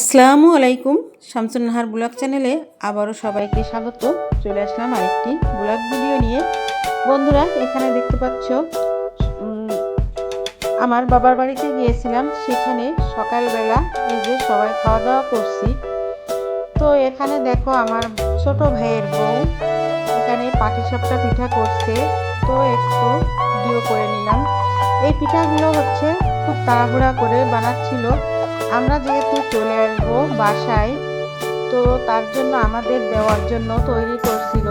আসসালামু আলাইকুম। শামসুন নাহার ব্লগ চ্যানেলে আবারও সবাইকে স্বাগত। চলে আসলাম আরেকটি ব্লগ ভিডিও নিয়ে। বন্ধুরা, এখানে দেখতে পাচ্ছ আমার বাবার বাড়িতে গিয়েছিলাম। সেখানে সকালবেলা নিজে সবাই খাওয়া দাওয়া করছি। তো এখানে দেখো আমার ছোট ভাইয়ের বউ। এখানে পাটিসাপটা পিঠা করছে। তো একটু ভিডিও করে নিলাম। এই পিঠাগুলো হচ্ছে খুব তাড়াহুড়া করে বানাচ্ছিল। আমরা যেহেতু চলে আসব বাসায়, তো তার জন্য আমাদের দেওয়ার জন্য তৈরি করছিল।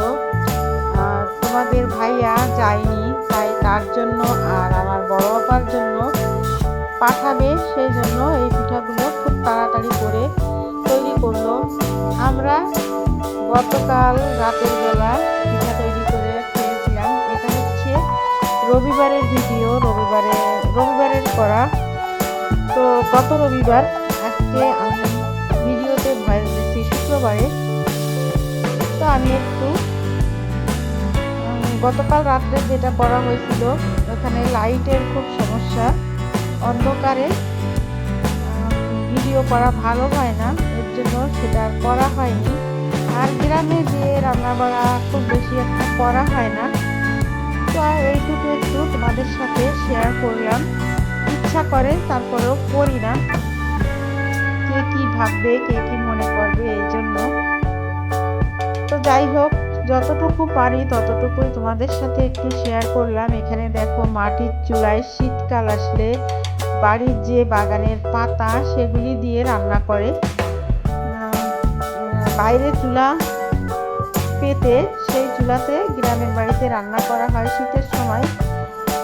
তোমাদের ভাইয়া যায়নি, তাই তার জন্য আর আমার বড় বাবার জন্য পাঠাবে, সেই জন্য এই পিঠাগুলো খুব তাড়াতাড়ি করে তৈরি করল। আমরা গতকাল রাতের বেলা পিঠা তৈরি করে খেয়েছিলাম। এটা হচ্ছে রবিবারের ভিডিও, রবিবারে, রবিবারের করা তো গত রবিবার আজকে আমি ভিডিওতে ভয়েস দিচ্ছি শুক্রবারে। তো আমি একটু গতকাল রাত্রে যেটা করা হয়েছিল, ওখানে লাইটের খুব সমস্যা, অন্ধকারে ভিডিও করা ভালো হয় না, এর জন্য সেটা করা হয়নি। আর গ্রামে যে রান্না বাড়া খুব বেশি একটা করা হয় না। তো এইটুকু একটু তোমাদের সাথে শেয়ার করলাম। ইচ্ছা করে, তারপরেও করি না। কে কি ভাববে, কে কি মনে করবে, এই জন্য। তো যাই হোক, যতটুকু পারি ততটুকুই তোমাদের সাথে একটু শেয়ার করলাম। এখানে দেখো মাটির চুলায় শীতকাল আসলে বাড়ির যে বাগানের পাতা, সেগুলি দিয়ে রান্না করে। বাইরে চুলা পেতে সেই চুলাতে গ্রামের বাড়িতে রান্না করা হয় শীতের সময়।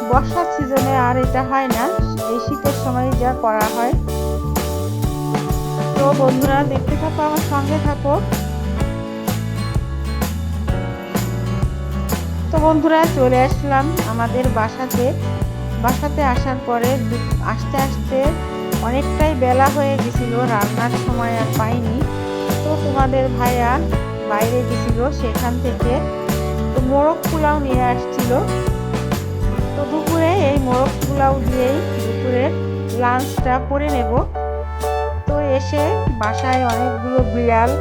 বর্ষার সিজনে আর এটা হয় না। এই শীতের সময় যা করা হয়। তো বন্ধুরা, দেখতে থাকো, আমার সঙ্গে থাকো। তো বন্ধুরা, চলে আসলাম আমাদের বাসাতে। বাসাতে আসার পরে আস্তে আস্তে অনেকটাই বেলা হয়ে গেছিল, রান্নার সময় আর পাইনি। তো তোমাদের ভাইয়া বাইরে গেছিল, সেখান থেকে তো মোরগ পোলাও নিয়ে আসছিল। তো দুপুরে এই মোরগ পোলাও দিয়েই দুপুরের লাঞ্চটা করে নেব। তো এসে বাসায় অনেকগুলো বিড়াল,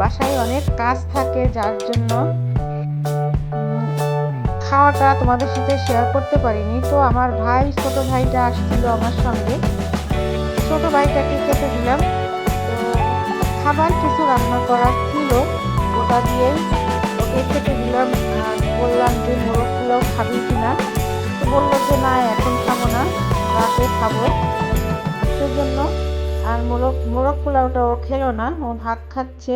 বাসায় অনেক কাজ থাকে, যার জন্য খাওয়াটা তোমাদের সাথে শেয়ার করতে পারিনি। তো আমার ভাই, ছোট ভাইটা আসছিল আমার সঙ্গে। ছোট ভাইটাকে খেতে দিলাম। খাবার কিছু রান্না করা ছিল, ওটা দিয়েই ওকে খেতে দিলাম। বললাম যে মোরগ পোলাও খাবি কিনা। বলল যে, না, এখন খাব না, রাতে খাব। সেজন্য আর মোরগ মোরগ পোলাওটা ও খেলো না, ও ভাত খাচ্ছে।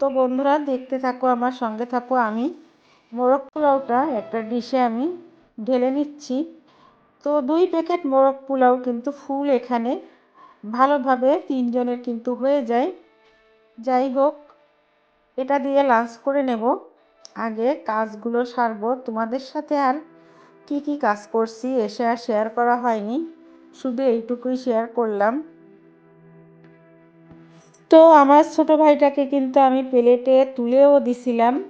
তো বন্ধুরা, দেখতে থাকো, আমার সঙ্গে থাকো। আমি মোরগ পোলাওটা একটা ডিশে আমি ঢেলে নিচ্ছি। তো দুই প্যাকেট মোরগ পোলাও কিন্তু ফুল এখানে। ভালোভাবে তিনজনের কিন্তু হয়ে যায়। যাই হোক, এটা দিয়ে লাঞ্চ করে নেব। আগে কাজগুলো সারবো তোমাদের সাথে আর কি কি কাজ করছি এসে আর শেয়ার করা হয়নি। শুধু এইটুকুই শেয়ার করলাম। তো আমার ছোট ভাইটাকে কিন্তু আমি প্লেটে তুলেও দিছিলাম।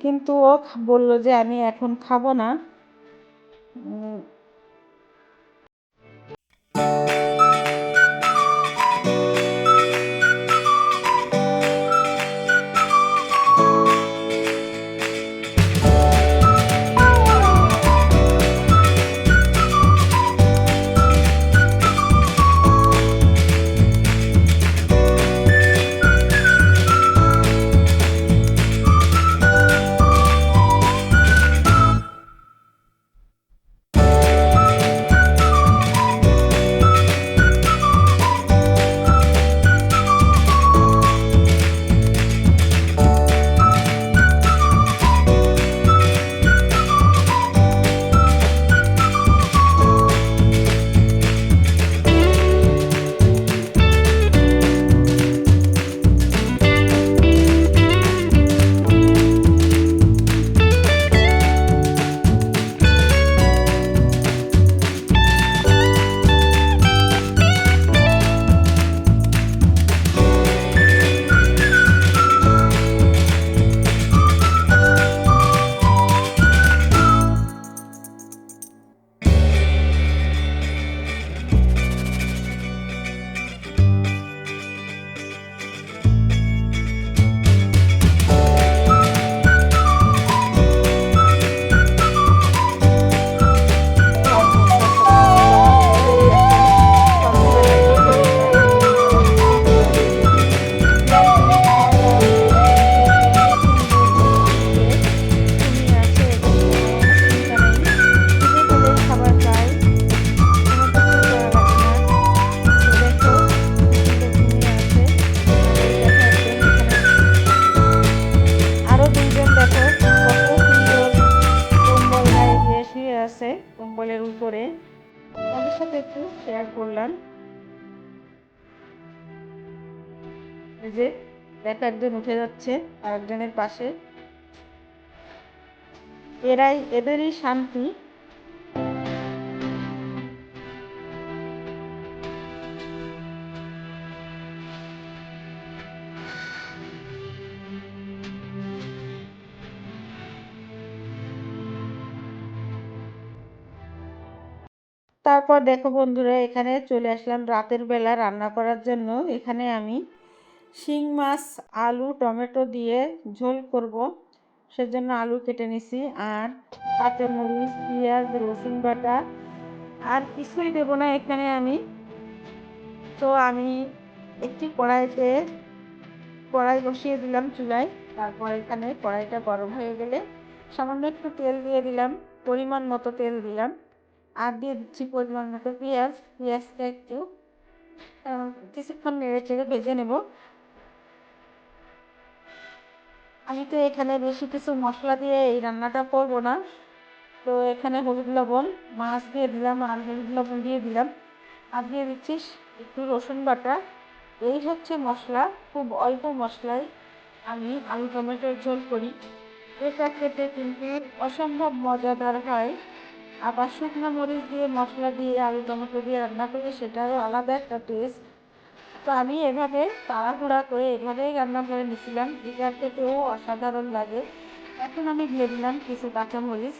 কিন্তু ও বলল যে আমি এখন খাব না। শেয়ার এই যে দেখা একজন উঠে যাচ্ছে আরেকজনের পাশে। এরাই এদেরই শান্তি। তারপর দেখো বন্ধুরা, এখানে চলে আসলাম রাতের বেলা রান্না করার জন্য। এখানে আমি শিং মাছ, আলু, টমেটো দিয়ে ঝোল করব। সেজন্য আলু কেটে নিছি আর কাঁচামরিচ, পেঁয়াজ, রসুন বাটা আর কিছুই দেবো না এখানে আমি। তো আমি একটি কড়াইতে কড়াই বসিয়ে দিলাম চুলায়। তারপর এখানে কড়াইটা গরম হয়ে গেলে সামান্য একটু তেল দিয়ে দিলাম, পরিমাণ মতো তেল দিলাম। আর দিয়ে দিচ্ছি পরিমাণ মতো পেঁয়াজ, পেঁয়াজটা একটু কিছুক্ষণ নেড়ে চেড়ে ভেজে নেব। আমি তো এখানে বেশি কিছু মশলা দিয়ে এই রান্নাটা করব না। তো এখানে হলুদ লবণ, মাছ দিয়ে দিলাম আর হলুদ লবণ দিয়ে দিলাম। আর দিয়ে দিচ্ছি একটু রসুন বাটা। এই হচ্ছে মশলা, খুব অল্প মশলায় আমি আলু টমেটোর ঝোল করি। এটা খেতে কিন্তু অসম্ভব মজাদার হয়। আবার শুকনো মরিচ দিয়ে মশলা দিয়ে আলু টমেটো দিয়ে রান্না করি, সেটারও আলাদা একটা টেস্ট তো আমি এভাবে তাড়াহুড়া করে এভাবেই রান্না করে নিয়েছিলাম। এটা খেতেও অসাধারণ লাগে। এখন আমি দিয়ে দিলাম কিছু কাঁচামরিচ।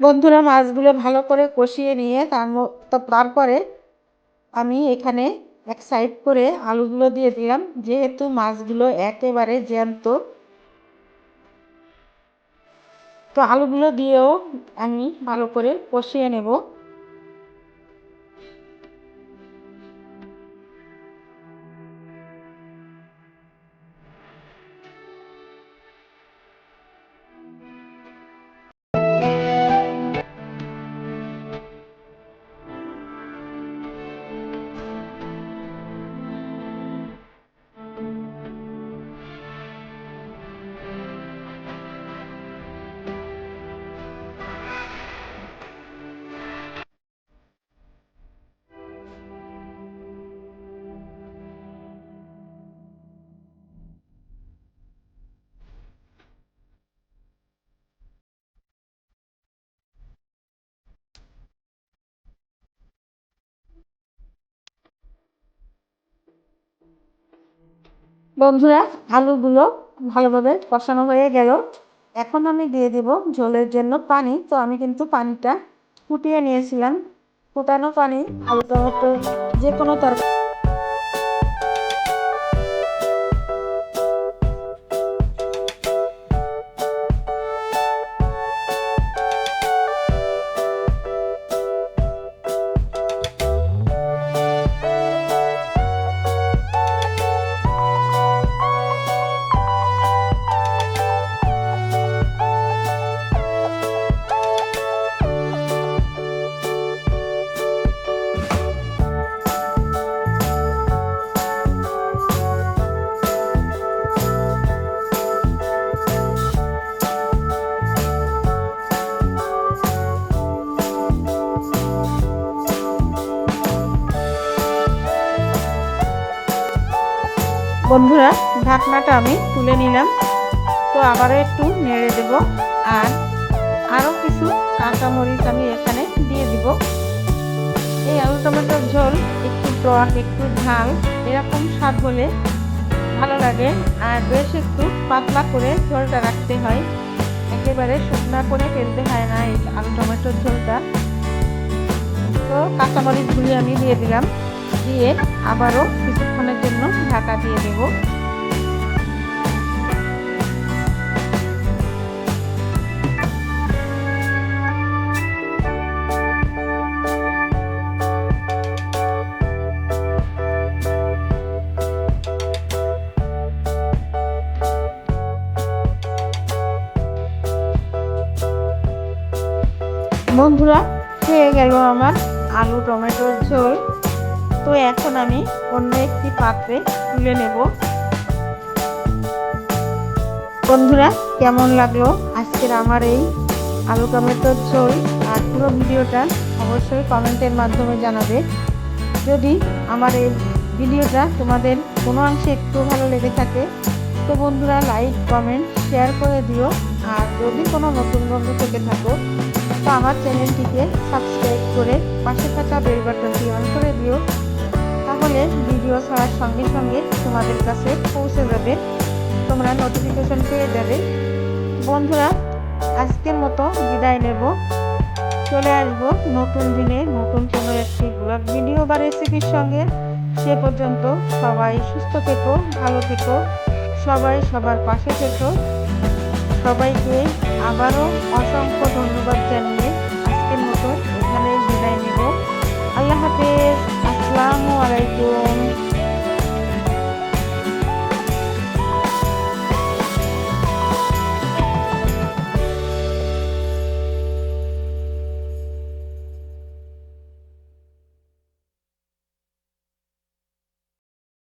বন্ধুরা মাছগুলো ভালো করে কষিয়ে নিয়ে তার তারপরে আমি এখানে এক সাইড করে আলুগুলো দিয়ে দিলাম। যেহেতু মাছগুলো একেবারে জ্যান্ত, তো আলুগুলো দিয়েও আমি ভালো করে কষিয়ে নেব। বন্ধুরা, আলুগুলো ভালোভাবে কষানো হয়ে গেল। এখন আমি দিয়ে দেব ঝোলের জন্য পানি। তো আমি কিন্তু পানিটা ফুটিয়ে নিয়েছিলাম। ফুটানো পানি আলু টমেটো যে কোনো তরকারি বন্ধুরা, ঢাকনাটা আমি তুলে নিলাম। তো আবারও একটু নেড়ে দেব। আর আরও কিছু কাঁচামরিচ আমি এখানে দিয়ে দিব। এই আলু টমেটোর ঝোল একটু টক, একটু ঝাল, এরকম স্বাদ হলে ভালো লাগে। আর বেশ একটু পাতলা করে ঝোলটা রাখতে হয়। একেবারে শুকনা করে ফেলতে হয় না এই আলু টমেটোর ঝোলটা। তো কাঁচামরিচ কাঁচামরিচগুলি আমি দিয়ে দিলাম। দিয়ে আবারও কিছুক্ষণের জন্য ঢাকা দিয়ে দেব। বন্ধুরা খেয়ে গেল আমার আলু টমেটোর ঝোল। তো এখন আমি অন্য একটি পাত্রে তুলে নেব। বন্ধুরা, কেমন লাগল আজকের আমার এই আলু টমেটোর ঝোল? আর পুরো ভিডিওটা অবশ্যই কমেন্টের মাধ্যমে জানাবে। যদি আমার এই ভিডিওটা তোমাদের কোনো অংশে একটু ভালো লেগে থাকে, তো বন্ধুরা লাইক কমেন্ট শেয়ার করে দিও। আর যদি কোনো নতুন বন্ধু থেকে থাকো, তো আমার চ্যানেলটিকে সাবস্ক্রাইব করে পাশে থাকা বেল বাটনটি অন করে দিও। তাহলে ভিডিও ছাড়ার সঙ্গে সঙ্গে তোমাদের কাছে পৌঁছে যাবে। তোমরা নোটিফিকেশন পেয়ে যাবে। বন্ধুরা, আজকের মতো বিদায় নেব। চলে আসব নতুন দিনে, নতুন কোনো একটি ব্লগ ভিডিও বা রেসিপির সঙ্গে। সে পর্যন্ত সবাই সুস্থ থেকো, ভালো থেকো, সবাই সবার পাশে থেকো। সবাইকে আবারও অসংখ্য